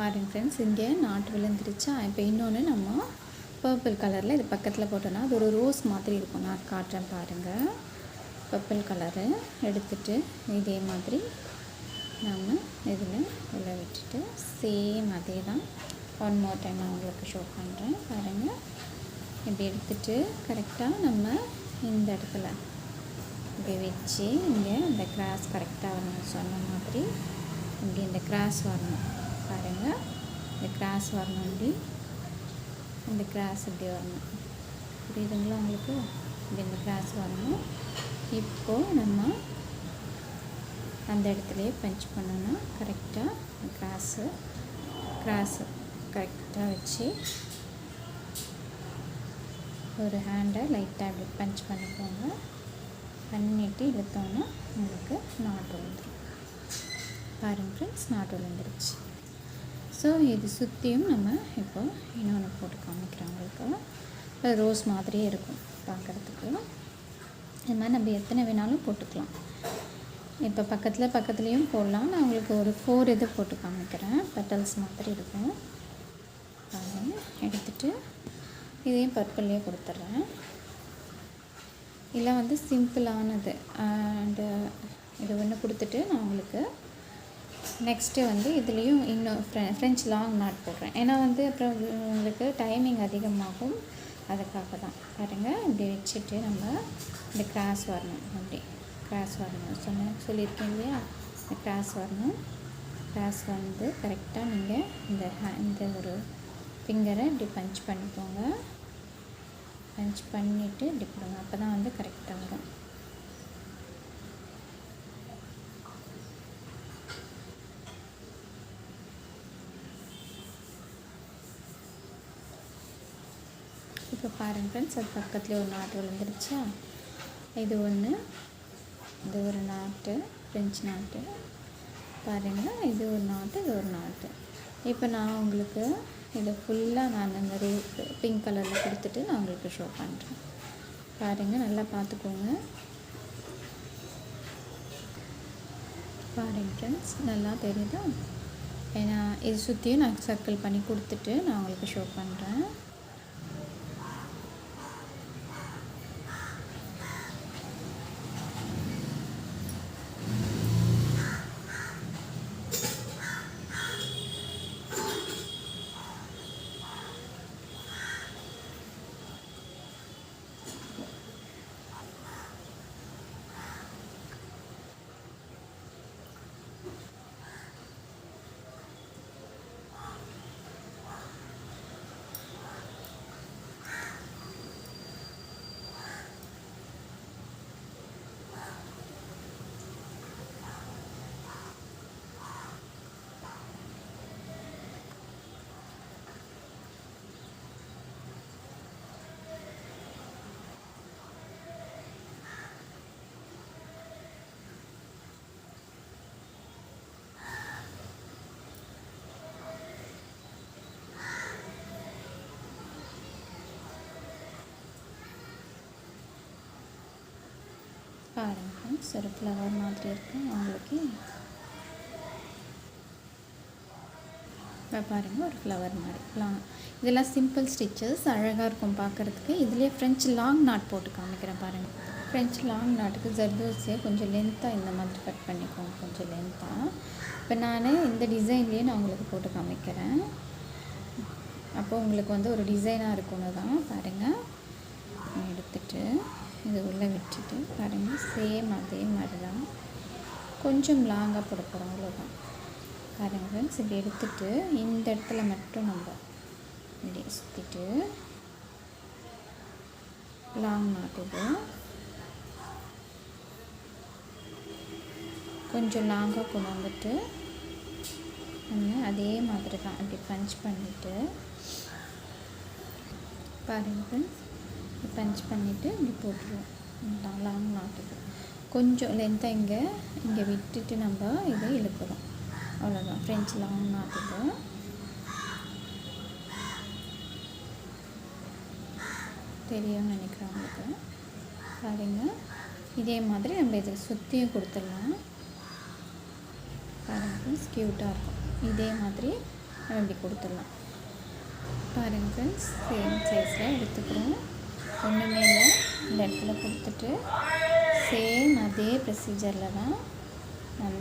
பாருங்க ஃப்ரெண்ட்ஸ் இங்கே நாட்டு விழுந்துருச்சா? இப்போ இன்னொன்று நம்ம பர்பிள் கலரில் இது பக்கத்தில் போட்டோன்னா அது ஒரு ரோஸ் மாதிரி இருக்கும். நான் காட்டுறேன் பாருங்கள் பர்பிள் கலரு எடுத்துட்டு இதே மாதிரி நம்ம இதில் உள்ள விட்டுட்டு சேம் அதே தான் ஒன் மோர் டைம் நான் உங்களுக்கு ஷோ பண்ணுறேன் பாருங்கள் இப்படி எடுத்துட்டு கரெக்டாக நம்ம இந்த இடத்துல இப்படி வச்சு இங்கே இந்த கிராஸ் கரெக்டாக வரணும் சொன்ன மாதிரி இப்படி இந்த கிராஸ் வரணும். பாருங்கள் இந்த கிராஸ் வரணும் இப்படி இந்த கிராஸ் இப்படி வரணும். புரியுதுங்களா உங்களுக்கு? இப்படி இந்த கிராஸ் வரணும். இப்போது நம்ம அந்த இடத்துலையே பஞ்ச் பண்ணோன்னா கரெக்டாக கிராஸு கிராஸு கரெக்டாக வச்சு ஒரு ஹேண்டை லைட்டாக இப்படி பஞ்ச் பண்ணிக்கோங்க. பண்ணிட்டு இழுத்தோன்னா உங்களுக்கு நாட்டு விழுந்துடும் பாருங்க ஃப்ரெண்ட்ஸ் நாட்டு விழுந்துருச்சு. ஸோ இது சுற்றியும் நம்ம இப்போ இன்னொன்று போட்டு காமிக்கிறவங்களுக்கு ரோஸ் மாதிரியே இருக்கும் பார்க்குறதுக்கு. இது மாதிரி நம்ம எத்தனை வேணாலும் போட்டுக்கலாம். இப்போ பக்கத்தில் பக்கத்துலேயும் போடலாம். நான் உங்களுக்கு ஒரு ஃபோர் இது போட்டு காமிக்கிறேன். பெட்டல்ஸ் மாதிரி இருக்கும். எடுத்துட்டு இதையும் பர்பிள்லேயே கொடுத்துட்றேன். இல்லை வந்து சிம்பிளானது அண்டு இது ஒன்று கொடுத்துட்டு நான் உங்களுக்கு நெக்ஸ்ட்டு வந்து இதுலேயும் இன்னும் ஃப்ரெ ஃப்ரெஞ்ச் லாங் நாட் போடுறேன். ஏன்னா வந்து அப்புறம் உங்களுக்கு டைமிங் அதிகமாகும். அதுக்காக தான் பாருங்கள் இப்படி வச்சுட்டு நம்ம இந்த கிராஸ் வரணும். அப்படி கிராஸ் வரணும். சொன்ன சொல்லியிருக்கேன் இல்லையா? இந்த கிராஸ் வரணும். கிராஸ் வந்து கரெக்டாக நீங்கள் இந்த ஹே இந்த ஒரு ஃபிங்கரை இப்படி பஞ்ச் பண்ணிக்கோங்க. பஞ்ச் பண்ணிவிட்டு இப்படி கொடுங்க. அப்போ தான் வந்து கரெக்டாக வரும். இப்போ பாருங்கள் ஃப்ரெண்ட்ஸ் அது பக்கத்துலேயே ஒரு நாட்டு விழுந்துருச்சா இது ஒன்று இது ஒரு நாட்டு ஃப்ரெஞ்சு நாட்டு. பாருங்கள் இது ஒரு நாட்டு இது ஒரு நாட்டு. இப்போ நான் உங்களுக்கு இதை ஃபுல்லாக நான் இந்த ரே பிங்க் கலரில் கொடுத்துட்டு நான் உங்களுக்கு ஷோ பண்ணுறேன் பாருங்கள் நல்லா பார்த்துக்கோங்க. பாருங்க ஃப்ரெண்ட்ஸ் நல்லா தெரியுதா? ஏன்னா இது சுற்றியும் நான் சர்க்கிள் பண்ணி கொடுத்துட்டு நான் உங்களுக்கு ஷோ பண்ணுறேன் பாருங்க. ஃப்ரெண்ட்ஸ் ஒரு ஃப்ளவர் மாதிரி இருக்கு. அவங்களுக்கு இப்போ பாருங்க ஒரு ஃப்ளவர் மாதிரி. லாங் இதெல்லாம் சிம்பிள் ஸ்டிச்சஸ் அழகாக இருக்கும் பார்க்குறதுக்கு இதுலேயே ஃப்ரெஞ்ச் லாங் நாட் போட்டு காமிக்கிறேன் பாருங்கள் ஃப்ரெஞ்ச் லாங் நாட்டுக்கு ஜர்தோசியை கொஞ்சம் லென்த்தாக இந்த மாதிரி கட் பண்ணிக்கோங்க. கொஞ்சம் லென்த்தாக இப்போ நான் இந்த டிசைன்லேயே நான் உங்களுக்கு போட்டு காமிக்கிறேன். அப்போ உங்களுக்கு வந்து ஒரு டிசைனாக இருக்கும்னு தான். பாருங்கள் எடுத்துகிட்டு இது உள்ளே விட்டுட்டு பாருங்கள் சேம் அதே மாதிரி தான் கொஞ்சம் லாங்காக போட போகிறோம் அவ்வளோதான் பாருங்கள் ஃப்ரெண்ட்ஸ் இப்படி எடுத்துட்டு இந்த இடத்துல மட்டும் நம்ம இப்படி சுற்றிட்டு லாங் நாட்டுது கொஞ்சம் லாங்காக கொண்டு வந்துட்டு நம்ம அதே மாதிரி தான் அப்படி பஞ்ச் பண்ணிவிட்டு பாருங்க ஃப்ரெண்ட்ஸ் பஞ்ச் பண்ணிவிட்டு இப்படி போட்டுருவோம். லாங் நாட்டுக்கு கொஞ்சம் லென்த்தாக இங்கே இங்கே விட்டுட்டு நம்ம இதை இழுக்கிறோம். அவ்வளோதான் ஃப்ரெஞ்ச் லாங் நாட்டுக்கு தெரியும்னு நினைக்கிறேன் உங்களுக்கு. பாருங்கள் இதே மாதிரி நம்ம இதை சுற்றியும் கொடுத்துடலாம். பாருங்கள் ஃப்ரெண்ட்ஸ் க்யூட்டாக இருக்கும். இதே மாதிரி நம்ம இப்படி கொடுத்துடலாம். பாருங்கள் ஃப்ரெண்ட்ஸ் சேம் சைஸில் எடுத்துக்கிறோம். ஒன்றுமே இல்லை. இந்த இடத்துல கொடுத்துட்டு சேம் அதே ப்ரொசீஜரில் தான் நம்ம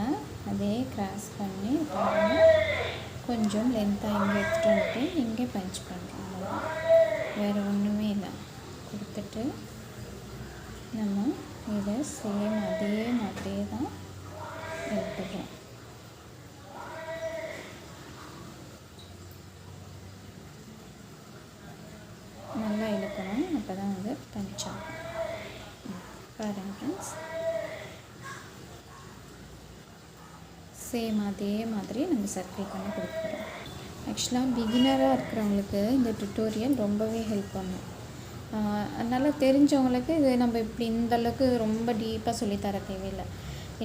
அதே கிராஸ் பண்ணி பாருங்கள் கொஞ்சம் லென்த்தாக இங்கே எடுத்துகிட்டு வந்துட்டு இங்கே பஞ்ச் பண்ணுறோம் வேறு ஒன்றுமே இல்லை. கொடுத்துட்டு நம்ம இதை சேம் அதே மாதிரியே தான் எடுத்துக்கிறோம் நல்லா இழுக்கணும் அப்போ தான் பாருங்க ஃப்ரெண்ட்ஸ் சேம் அதே மாதிரி நம்ம சர்க்கிள் பண்ணி கொடுக்குறோம் ஆக்சுவலாக பிகினராக இருக்கிறவங்களுக்கு இந்த டுட்டோரியல் ரொம்பவே ஹெல்ப் பண்ணும். அதனால் தெரிஞ்சவங்களுக்கு இது நம்ம இப்படி இந்த அளவுக்கு ரொம்ப டீப்பாக சொல்லித்தர தேவையில்லை.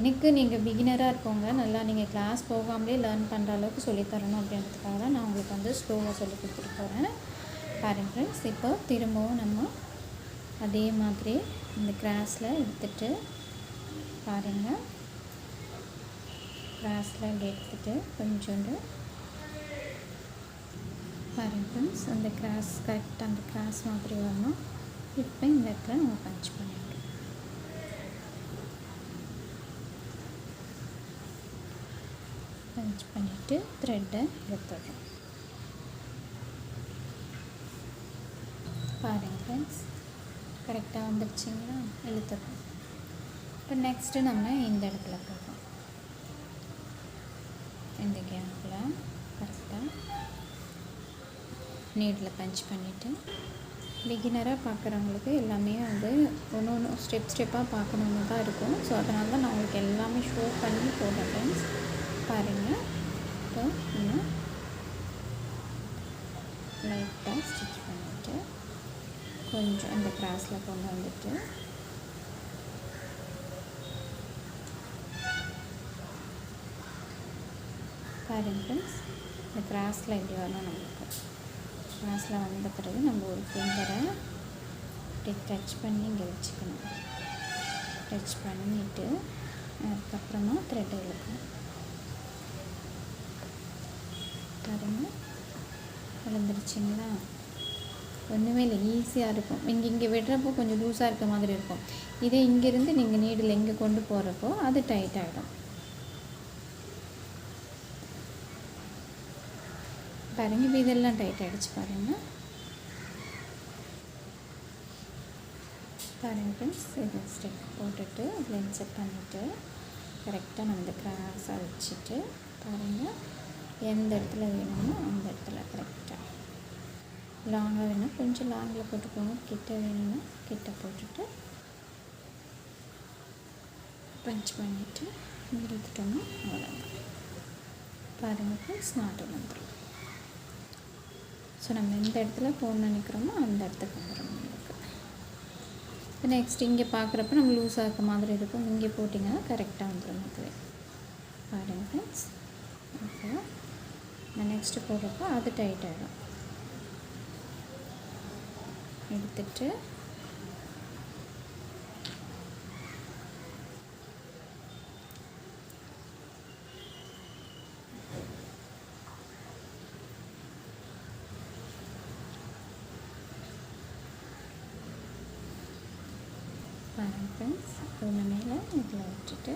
எனக்கு நீங்கள் பிகினராக இருக்கவங்க நல்லா நீங்கள் கிளாஸ் போகாமலே லேர்ன் பண்ணுற அளவுக்கு சொல்லித்தரணும் அப்படின்றதுக்காக தான் நான் உங்களுக்கு வந்து ஸ்லோவாக சொல்லி கொடுத்துட்டு போகிறேன் பாருங்க ஃப்ரெண்ட்ஸ் இப்போ திரும்பவும் நம்ம அதே மாதிரி இந்த கிராஸில் எடுத்துட்டு பாருங்கள் கிராஸில் இப்படி கொஞ்சோண்டு பாருங்க ஃப்ரெண்ட்ஸ் அந்த கிராஸ் கரெக்டாக அந்த கிராஸ் மாதிரி வரணும். இப்போ இந்த இடத்துல நம்ம பஞ்ச் பண்ணிடுறோம் பஞ்ச் பண்ணிவிட்டு த்ரெட்டை எடுத்துடுறோம் பாருங்க ஃப்ரெண்ட்ஸ் கரெக்டாக வந்துடுச்சிங்களா இழுத்துடுறோம். இப்போ நெக்ஸ்ட்டு நம்ம இந்த இடத்துல போடுறோம் இந்த கேப்பில் கரெக்டாக நீடில் பஞ்ச் பண்ணிவிட்டு பிகினராக பார்க்குறவங்களுக்கு எல்லாமே வந்து ஒன்று ஒன்று ஸ்டெப் ஸ்டெப்பாக பார்க்கணுன்னு தான் இருக்கும். ஸோ அதனால தான் நான் உங்களுக்கு எல்லாமே ஷோ பண்ணி போடுறேன் ஃப்ரெண்ட்ஸ் பாருங்கள் இப்போ இன்னும் லைட்டாக ஸ்டிச் பண்ணுவோம் கொஞ்சம் அந்த கிராஸில் கொண்டு வந்துட்டு. பாருங்க ஃப்ரெண்ட்ஸ் இந்த கிராஸில் இப்படி வரணும் நம்மளுக்கு. கிராஸில் வந்த பிறகு நம்ம ஒரு ஃபிங்கரை இப்படி டச் பண்ணி இங்கே வச்சுக்கணும். டச் பண்ணிவிட்டு அதுக்கப்புறமா த்ரெட் இழுக்கணும். பாருங்க விழுந்துருச்சுங்களா ஒன்றுமே இல்லை ஈஸியாக இருக்கும். இங்கே இங்கே விடுறப்போ கொஞ்சம் லூஸாக இருக்க மாதிரி இருக்கும். இதே இங்கேருந்து நீங்கள் நீடில் இங்கே கொண்டு போகிறப்போ அது டைட் ஆகிடும் பாருங்க இப்போ இதெல்லாம் டைட் ஆகிடுச்சு பாருங்கள் பாருங்க ஃப்ரெண்ட்ஸ் இது ஸ்டெப் போட்டுட்டு அதில் இன்செர்ட் பண்ணிவிட்டு கரெக்டாக நம்ம இந்த கிராஸாக வச்சுட்டு பாருங்கள் எந்த இடத்துல வேணுமோ அந்த இடத்துல கரெக்ட் லாங்காக வேணும். கொஞ்சம் லாங்கில் போட்டுக்கோங்க. கிட்ட வேணும்னா கிட்ட போட்டுட்டு பஞ்ச் பண்ணிவிட்டு எடுத்துட்டோம்னா அவ்வளோதான் பாருங்கள் ஃப்ரெண்ட்ஸ் நாட்டு வந்துடும் ஸோ நம்ம எந்த இடத்துல போகணும்னு நினைக்கிறோமோ அந்த இடத்துக்கு வந்துடும் நம்மளுக்கு. இப்போ நெக்ஸ்ட் இங்கே பார்க்குறப்ப நம்ம லூஸாக இருக்க மாதிரி இருக்கும். இங்கே போட்டிங்கன்னா கரெக்டாக வந்துடும் அதுவே. பாருங்கள் ஃப்ரெண்ட்ஸ் ஓகே நான் நெக்ஸ்ட்டு போடுறப்போ அது டைட் ஆகிடும் எடுத்துட்டு ஃப்ரெண்ட்ஸ் ஒன்று மேலே இதில் விட்டுட்டு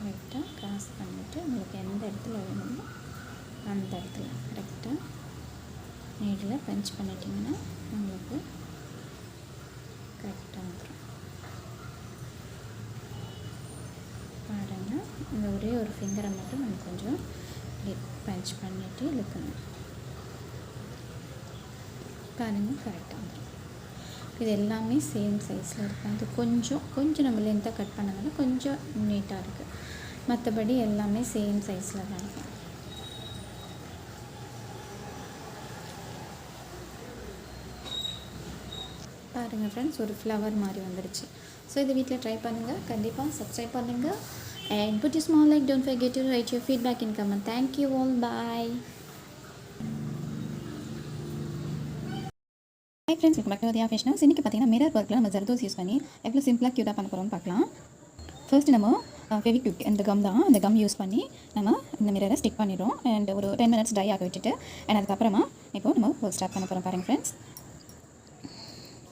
ரைட்டாக க்ராஸ் பண்ணிவிட்டு உங்களுக்கு எந்த இடத்துல வேணுமோ அந்த இடத்துல கரெக்டாக நீடில் பஞ்ச் பண்ணிட்டீங்கன்னா உங்களுக்கு கரெக்டாக வந்துடும் பாருங்கள் இந்த ஒரே ஒரு ஃபிங்கரை மட்டும் நம்ம கொஞ்சம் பஞ்ச் பண்ணிவிட்டு இழுக்கணும். பாருங்கள் கரெக்டாக வந்துடும் இது எல்லாமே சேம் சைஸில் இருக்கும். அது கொஞ்சம் கொஞ்சம் நம்ம லென்த்தாக கட் பண்ணதுனால கொஞ்சம் நீட்டாக இருக்குது மற்றபடி எல்லாமே சேம் சைஸில் தான் இருக்கும். பாருங்கள் ஃப்ரெண்ட்ஸ் ஒரு ஃப்ளவர் மாதிரி வந்துடுச்சு ஸோ இதை வீட்டில் ட்ரை பண்ணுங்கள் கண்டிப்பாக சப்ஸ்கிரைப் பண்ணுங்கள் and put you small like don't forget to write your feedback in comment thank you all bye hi friends welcome back to தியா ஃபேஷனல்ஸ் இன்றைக்கி பார்த்தீங்கன்னா மிரர் ஒர்க்கில் நம்ம ஜர்தோஸ் யூஸ் பண்ணி எவ்வளோ சிம்பிளாக க்யூட்டாக பண்ண போகிறோம்னு பார்க்கலாம். ஃபர்ஸ்ட் நம்ம ஃபெவிக்விக் இந்த கம் தான் அந்த கம் யூஸ் பண்ணி நம்ம இந்த மிரரை ஸ்டிக் பண்ணிடுறோம். அண்ட் ஒரு டென் மினிட்ஸ் ட்ரை ஆக விட்டுட்டு அண்ட் அதுக்கப்புறமா இப்போ நம்ம ஒர்க் ஸ்டார்ட் பண்ண போகிறோம் பாருங்கள் ஃப்ரெண்ட்ஸ்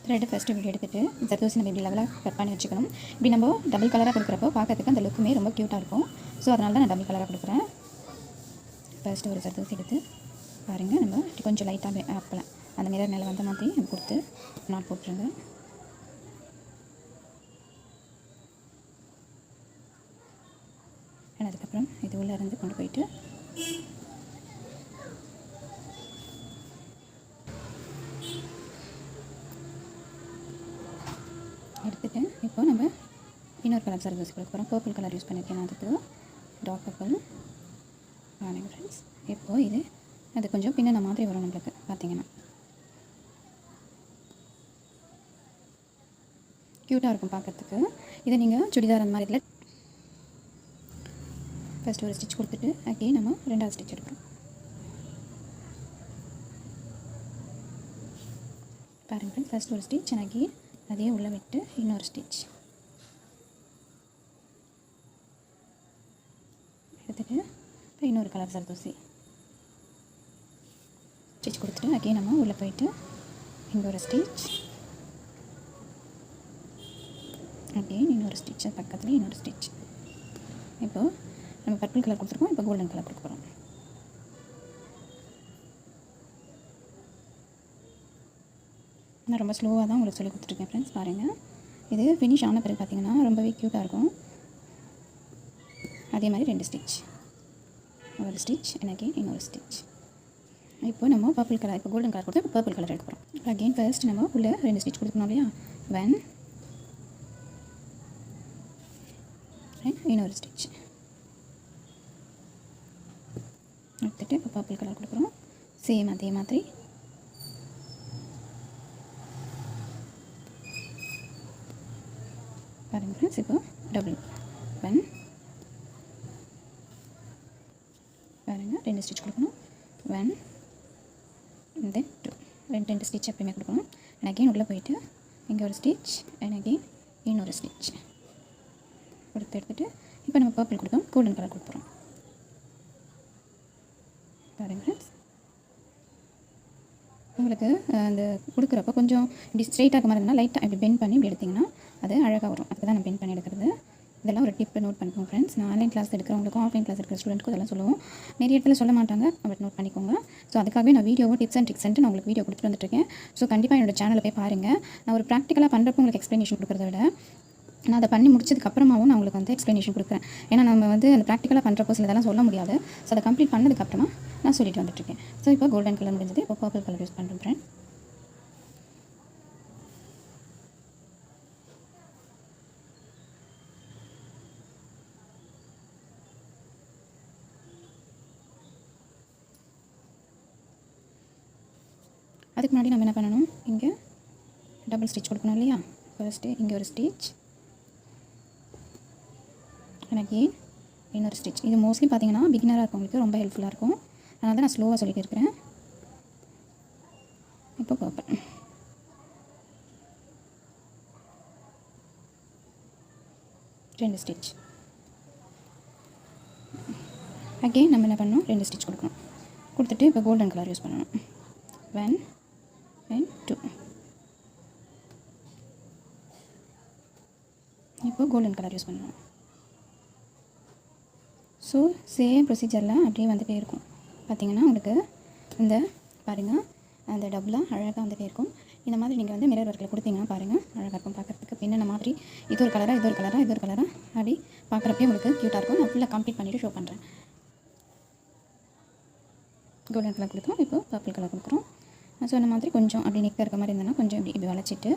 த்ரெட்டு ஃபஸ்ட்டு இப்படி எடுத்துகிட்டு ஜர்தோசி நம்ம இப்படி லெவலாக கட் பண்ணி வச்சுக்கணும். இப்படி நம்ம டபுள் கலராக கொடுக்குறப்போ பார்க்கறதுக்கு அந்த லுக்குமே ரொம்ப க்யூட்டாக இருக்கும். ஸோ அதனால தான் நான் டபுள் கலராக கொடுக்குறேன். ஃபஸ்ட்டு ஒரு ஜர்தோசி எடுத்து பாருங்கள் நம்ம கொஞ்சம் லைட்டாக அப்பலாம் அந்த மிரர் மேலே வந்த மாதிரி நம்ம கொடுத்து நாட் போட்டுருங்க. ஏன்னா அதுக்கப்புறம் இது உள்ளே இருந்து கொண்டு போயிட்டு இப்போ நம்ம இன்னொரு கலர் சர்வீஸ் கொடுக்க போகிறோம் பர்பிள் கலர் யூஸ் பண்ணியிருக்கேன் நான் அதுக்கு. டார்க் பர்பிள் பாருங்க ஃப்ரெண்ட்ஸ் இப்போது இது அது கொஞ்சம் பின்ன மாதிரி வரும் நம்மளுக்கு பார்த்தீங்கன்னா. க்யூட்டாக இருக்கும் பார்க்கறதுக்கு. இதை நீங்கள் சுடிதார் அந்த மாதிரி இதில் ஃபஸ்ட்டு ஒரு ஸ்டிச் கொடுத்துட்டு அகெயின் நம்ம ரெண்டாவது ஸ்டிச் எடுக்கிறோம். பாருங்கள் ஃப்ரெண்ட்ஸ் ஃபஸ்ட் ஒரு ஸ்டிச் எனக்கு அதே உள்ளே விட்டு இன்னொரு ஸ்டிச் எடுத்துட்டு இப்போ இன்னொரு கலர் சர்தூசி ஸ்டிச் கொடுத்துட்டு அக்கே நம்ம உள்ளே போயிட்டு இங்கே ஒரு ஸ்டிச் அகெயின் இன்னொரு ஸ்டிச்சு பக்கத்தில் இன்னொரு ஸ்டிச் இப்போது நம்ம பர்பிள் கலர் கொடுத்துருக்கோம் இப்போ கோல்டன் கலர் கொடுக்க போகிறோம் நான் ரொம்ப ஸ்லோவாக தான் உங்களுக்கு சொல்லி கொடுத்துருக்கேன் ஃப்ரெண்ட்ஸ் பாருங்கள் இது ஃபினிஷ் ஆன பிறகு பார்த்திங்கன்னா ரொம்பவே க்யூட்டாக இருக்கும். அதே மாதிரி ரெண்டு ஸ்டிச் ஒரு ஸ்டிச் எனக்கு இன்னொரு ஸ்டிச் இப்போ நம்ம பர்பிள் கலர் இப்போ கோல்டன் கலர் கொடுத்து இப்போ பர்பிள் கலர் எடுக்க போகிறோம் அகெயின் ஃபர்ஸ்ட் நம்ம உள்ளே ரெண்டு ஸ்டிச் கொடுக்கணும் இல்லையா? வென் இன்னொரு ஸ்டிச் எடுத்துகிட்டு இப்போ பர்பிள் கலர் கொடுக்குறோம். சேம் அதே மாதிரி பாருங்க இப்போ டபுள் ஒன் பாருங்க ரெண்டு ஸ்டிச் கொடுக்கணும். ஒன் தென் டூ ரெண்டு ரெண்டு ஸ்டிச் எப்பயுமே கொடுக்கணும். அண்ட் அகெயின் உள்ளே போயிட்டு இங்கே ஒரு ஸ்டிச் அண்ட் அகெயின் இன்னொரு ஸ்டிச் கொடுத்து எடுத்துகிட்டு இப்போ நம்ம பர்பிள் கொடுக்கணும் கோல்டன் கலர் கொடுக்குறோம் பாருங்க ஃப்ரெண்ட்ஸ் உங்களுக்கு அந்த கொடுக்குறப்ப கொஞ்சம் இப்படி ஸ்ட்ரெயிட்டாக இருக்க மாதிரி இருந்தால் லைட்டாக இப்படி பெண்ட் பண்ணி இப்படி எடுத்திங்கன்னா அது அழகாக வரும். அதுக்கு தான் நான் பெண்ட் பண்ணி எடுக்கிறது. இதெல்லாம் ஒரு டிப் நோட் பண்ணிக்கோங்க ஃப்ரெண்ட்ஸ் நான் ஆன்லைன் கிளாஸ் எடுக்கிறவங்களுக்கும் ஆஃப்லைன் கிளாஸ் எடுக்கிற ஸ்டூடெண்ட்க்கும் இதெல்லாம் சொல்லுவோம். நிறைய இடத்துல சொல்ல மாட்டாங்க பட் நோட் பண்ணிக்கோங்க. ஸோ அதுக்காகவே நான் வீடியோவோ டிப்ஸ் அண்ட் ட்ரிக்ஸ் நான் உங்களுக்கு வீடியோ கொடுத்துட்டு வந்துட்டுருக்கேன் ஸோ கண்டிப்பாக என்னோட சேனலை போய் பாருங்கள் நான் ஒரு ப்ராக்டிக்கலாக பண்ணுறப்போ உங்களுக்கு எக்ஸ்ப்ளனேஷன் கொடுக்குறத விட நான் அதை பண்ணி முடிச்சதுக்கப்புறமாவும் நான் உங்களுக்கு வந்து எக்ஸ்ப்ளனேஷன் கொடுக்குறேன். ஏன்னா நம்ம வந்து அந்த ப்ராக்டிக்கலாக பண்ணுறப்போ சில இதெல்லாம் சொல்ல முடியாது. ஸோ அதை கம்ப்ளீட் பண்ணதுக்கப்புறமா நான் சொல்லிட்டு வந்துட்டுருக்கேன். ஸோ இப்போ கோல்டன் கலர் முடிஞ்சது. இப்போ பர்பிள் கலர் யூஸ் பண்ணுறேன் அதுக்கு முன்னாடி நம்ம என்ன பண்ணணும்? இங்கே டபுள் ஸ்டிச் கொடுக்கணும் இல்லையா? ஃபர்ஸ்ட்டு இங்கே ஒரு ஸ்டிச் எனக்கு இன்னொரு ஸ்டிச் இது மோஸ்ட்லி பார்த்தீங்கன்னா பிகினராக இருக்கவங்களுக்கு ரொம்ப ஹெல்ப்ஃபுல்லாக இருக்கும். அதனால தான் நான் ஸ்லோவாக சொல்லிட்டு இருக்கிறேன் இப்போ பார்ப்பேன். ரெண்டு ஸ்டிச் அகெயின் நம்ம என்ன பண்ணணும்? ரெண்டு ஸ்டிச் கொடுக்கணும். கொடுத்துட்டு இப்போ கோல்டன் கலர் யூஸ் பண்ணணும். ஒன் அண்ட் டூ இப்போ கோல்டன் கலர் யூஸ் பண்ணணும். ஸோ சேம் ப்ரொசீஜரில் அப்படியே வந்துகிட்டே இருக்கும். பார்த்தீங்கன்னா உங்களுக்கு இந்த பாருங்கள் அந்த டபுளாக அழகாக வந்துகிட்டே இருக்கும். இந்த மாதிரி நீங்கள் வந்து மிரர் ஒர்க்கில் கொடுத்தீங்கன்னா பாருங்கள் அழகாக இருக்கும். பார்க்குறதுக்கு பின்ன மாதிரி இது ஒரு கலராக இது ஒரு கலராக இது ஒரு கலராக அப்படி பார்க்குறப்பே உங்களுக்கு க்யூட்டாக இருக்கும். நான் ஃபுல்லாக கம்ப்ளீட் பண்ணிவிட்டு ஷோ பண்ணுறேன் கோல்டன் கலர் கொடுக்கும் இப்போ பர்பிள் கலர் கொடுக்குறோம். நான் சொன்ன மாதிரி கொஞ்சம் அப்படி நிற்க இருக்க மாதிரி இருந்ததுன்னா கொஞ்சம் இப்படி இப்படி வளைச்சிட்டு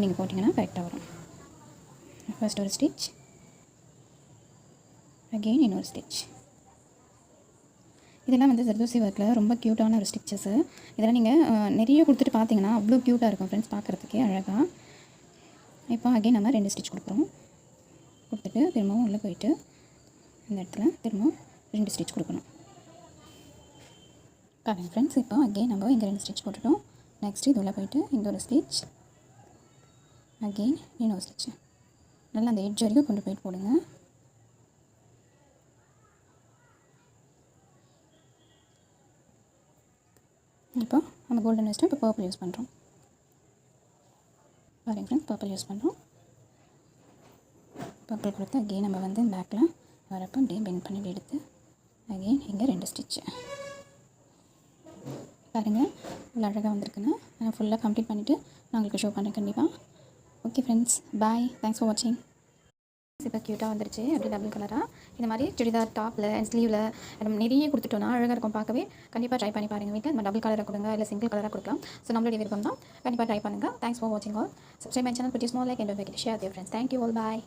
நீங்கள் போட்டிங்கன்னா கரெக்டாக வரும். ஃபஸ்ட் ஒரு ஸ்டிச் அகெயின் இன்னொரு ஸ்டிச் இதெல்லாம் வந்து ஜர்தோசி ஒர்க்கில் ரொம்ப க்யூட்டான ஒரு ஸ்டிச்சஸ்ஸு இதெல்லாம் நீங்கள் நிறைய கொடுத்துட்டு பார்த்தீங்கன்னா அவ்வளோ க்யூட்டாக இருக்கும் ஃப்ரெண்ட்ஸ் பார்க்குறதுக்கே அழகாக இப்போ அகெயின் நம்ம ரெண்டு ஸ்டிச் கொடுக்குறோம். கொடுத்துட்டு திரும்பவும் உள்ளே போயிட்டு இந்த இடத்துல திரும்பவும் ரெண்டு ஸ்டிச் கொடுக்கணும். பாருங்கள் ஃப்ரெண்ட்ஸ் இப்போ அகெயின் நம்ம இங்கே ரெண்டு ஸ்டிச் போட்டுட்டோம். நெக்ஸ்ட் இது உள்ளே போயிட்டு இங்கே ஒரு ஸ்டிச் அகெயின் இன்னொரு ஸ்டிச் நல்லா அந்த எட்ஜ் வரைக்கும் கொண்டு போயிட்டு போடுங்க. இப்போ நம்ம கோல்டன் வச்சுட்டு இப்போ பர்பிள் யூஸ் பண்ணுறோம் பாருங்க ஃப்ரெண்ட்ஸ் பர்பிள் யூஸ் பண்ணுறோம் பர்பிள் கொடுத்து அகெயின் நம்ம வந்து பேக்கில் வரப்போ அப்படியே பெண்ட் பண்ணி எடுத்து அகெயின் இங்கே ரெண்டு ஸ்டிச்சு பாருங்கள் இவ்வளோ அழகாக வந்திருக்குன்னு நான் ஃபுல்லாக கம்ப்ளீட் பண்ணிவிட்டு நான் உங்களுக்கு ஷோ பண்ணுறேன் கண்டிப்பாக okay friends bye thanks for வாட்சிங் இப்போ க்யூட்டாக வந்துருச்சு. அப்படி டபுள் கலராக இந்த மாதிரி சுடிதார் டாப்பில் அண்ட் ஸ்லீவில் நிறைய கொடுத்துட்டோம்னா அழகாக இருக்கும் பார்க்கவே. கண்டிப்பாக ட்ரை பண்ணி பாருங்கள் வீட்டில். நம்ம டபுள் கலராக கொடுங்க இல்லை சிங்கிள் கலராக கொடுக்கலாம். ஸோ நம்மளுடைய விருப்பம் தான் கண்டிப்பாக ட்ரை பண்ணுங்கள் தேங்க்ஸ் ஃபார் வாட்சிங் ஆல் சப்ஸ்கிரைப் மை சேனல் பிடிச்சி small like and share their friends thank you all bye